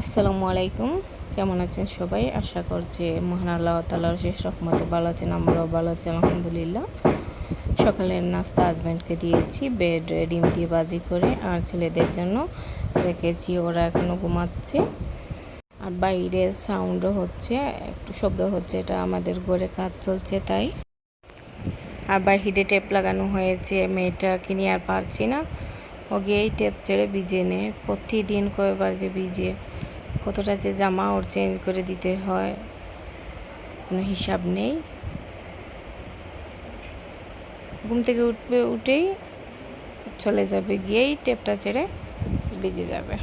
আসসালামু আলাইকুম। কেমন আছেন সবাই? আশা করছি মহান আল্লাহ তালার শেষ রহমতে ভালো আছেন, আমরাও ভালো আছি, আলহামদুলিল্লাহ। সকালের নাস্তা হাজব্যান্ডকে দিয়েছি বেড ডিম দিয়ে বাজি করে, আর ছেলেদের জন্য রেখেছি, ওরা এখনও ঘুমাচ্ছে। আর বাইরে সাউন্ডও হচ্ছে, একটু শব্দ হচ্ছে, এটা আমাদের ঘরে কাজ চলছে তাই। আর বাহিরে টেপ লাগানো হয়েছে, মেয়েটাকে নিয়ে আর পারছি না। ও গিয়েই টেপ ছেড়ে ভিজে নে, প্রতিদিন কয়বার যে ভিজে। কতটা যে জামা ওর চেঞ্জ করে দিতে হয়, কোনো হিসাব নেই। ঘুম থেকে উঠবে, উঠেই চলে যাবে, গিয়েই টেপটা ছেড়ে ভিজে যাবে।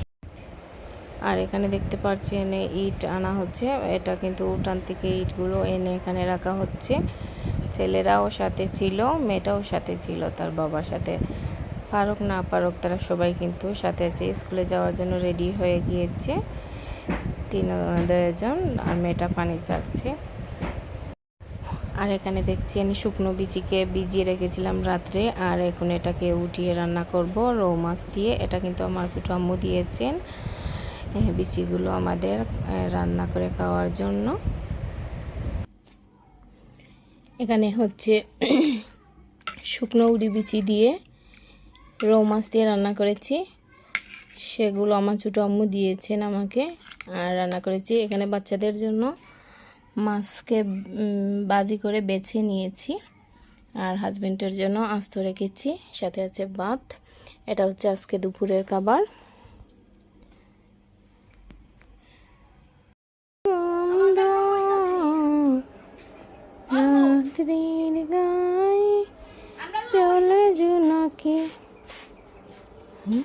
আর এখানে দেখতে পাচ্ছি এনে ইট আনা হচ্ছে। এটা কিন্তু উঠান থেকে ইটগুলো এনে এখানে রাখা হচ্ছে। ছেলেরাও সাথে ছিল, মেয়েটাও সাথে ছিল, তার বাবার সাথে। পারুক না পারুক, তারা সবাই কিন্তু সাথে আছে। স্কুলে যাওয়ার জন্য রেডি হয়ে গিয়েছে। তিন দুজন আর মেয়েটা পানি চাচ্ছে। আর এখানে দেখছি আমি শুকনো বিচিকে ভিজিয়ে রেখেছিলাম রাত্রে, আর এখন এটাকে উঠিয়ে রান্না করব, রৌ মাছ দিয়ে। এটা কিন্তু আমার ছোটো আম্মু দিয়েছেন বিচিগুলো আমাদের রান্না করে খাওয়ার জন্য। এখানে হচ্ছে শুকনো উড়ি বিচি দিয়ে রৌ মাছ দিয়ে রান্না করেছি। সেগুলো আমার ছোটো আম্মু দিয়েছেন আমাকে আর রান্না করেছি। এখানে বাচ্চাদের জন্য মাছকে বাজি করে বেছে নিয়েছি আর হাজব্যান্ডের জন্য আস্ত রেখেছি। সাথে আছে ভাত। এটা হচ্ছে আজকে দুপুরের খাবার। পড়া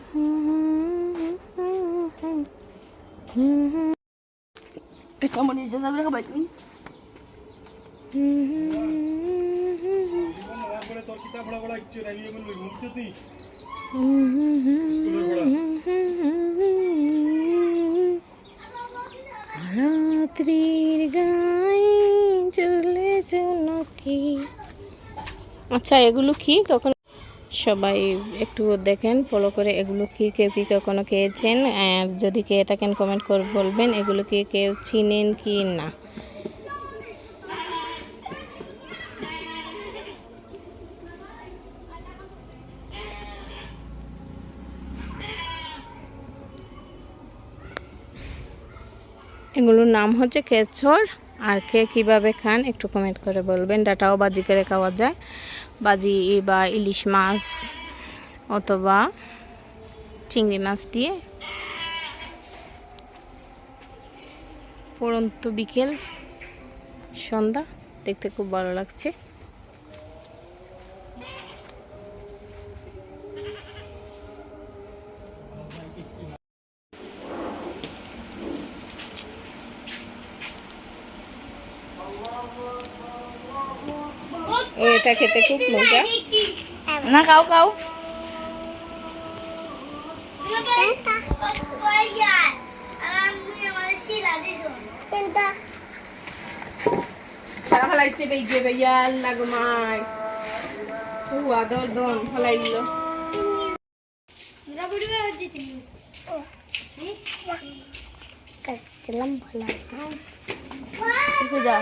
রাত্রির গায়ে চলে জুনাকি আচ্ছা এগুলো কি? কখন সবাই একটু দেখেন ফলো করে এগুলো কি কেউ কি কখনো খেয়েছেন? আর যদি খেয়ে থাকেন কমেন্ট করে বলবেন এগুলো কি কেউ চিনেন কি না। এগুলোর নাম হচ্ছে কেচর আর কে কীভাবে খান একটু কমেন্ট করে বলবেন। ডাটাও বাজি করে খাওয়া যায়। বাজি বা ইলিশ মাছ অথবা চিংড়ি মাছ দিয়ে। পড়ন্ত বিকেল সন্ধ্যা। দেখতে খুব ভালো লাগছে। এটা খেতে খুব মজা। না খাও খাও। সারা ফেলাইছে বেইছে বেয়াল লাগমাই ও আদর দন ফেলাইলো। যা